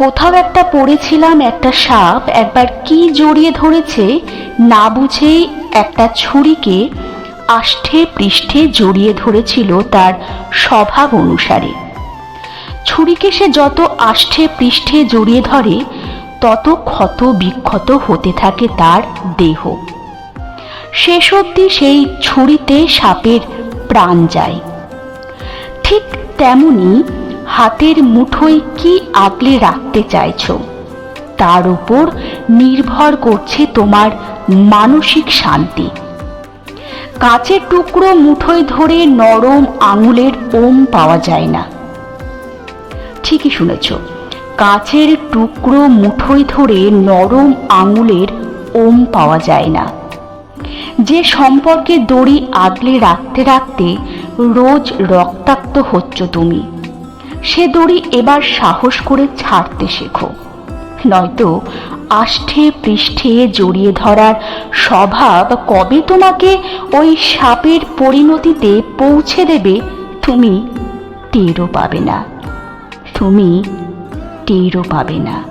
কোথাও একটা পড়েছিলাম একটা সাপ, একবার কি জড়িয়ে ধরেছে না বুঝেই একটা ছুরিকে আষ্ঠে পৃষ্ঠে জড়িয়ে ধরেছিল তার স্বভাব অনুসারে। ছুরিকে সে যত আষ্ঠে পৃষ্ঠে জড়িয়ে ধরে, তত ক্ষত বিক্ষত হতে থাকে তার দেহ। শেষ অবধি সেই ছুরিতে সাপের প্রাণ যায়। ঠিক তেমনি হাতের মুঠোয় কি আগলে রাখতে চাইছো? তার উপর নির্ভর করছে তোমার মানসিক শান্তি। কাচের টুকরো মুঠোয় ধরে নরম আঙুলের ওম পাওয়া যায় না। ঠিকই শুনেছ, কাচের টুকরো মুঠোয় ধরে নরম আঙুলের ওম পাওয়া যায় না। যে সম্পর্কে দড়ি আগলে রাখতে রাখতে রোজ রক্তাক্ত হচ্ছ তুমি। সে দড়ি এবার সাহস করে ছাড়তে শেখো। নয়তো আষ্ঠে পৃষ্ঠে জড়িয়ে ধরার স্বভাব কবে তোমাকে ওই সাপের পরিণতিতে পৌঁছে দেবে, তুমি টেরও পাবে না। তুমি টেরও পাবে না।